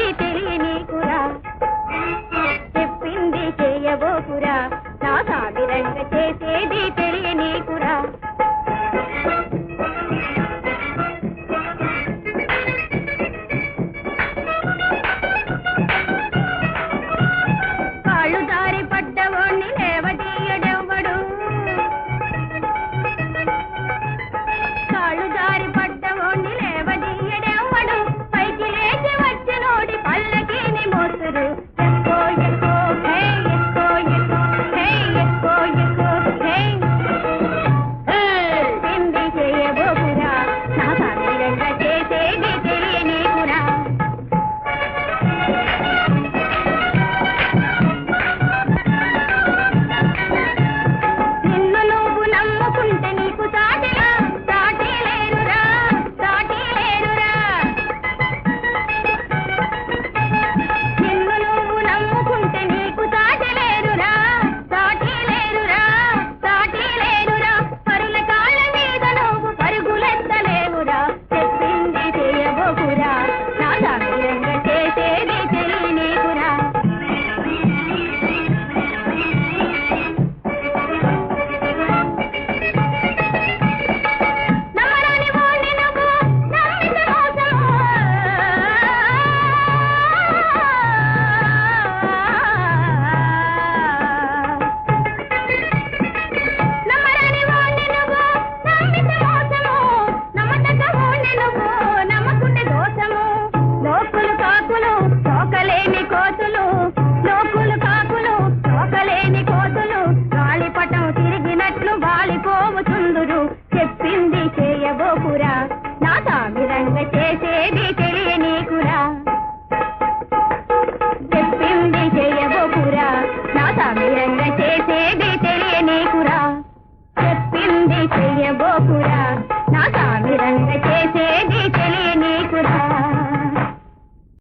చెప్పింది తెలియనీకురా చెప్పింది చేయబోకురా. నా సాగిరంగా చేసేది కాలిపోము చెప్పింది చేయబోకురా నా తామిరంగ చేసేది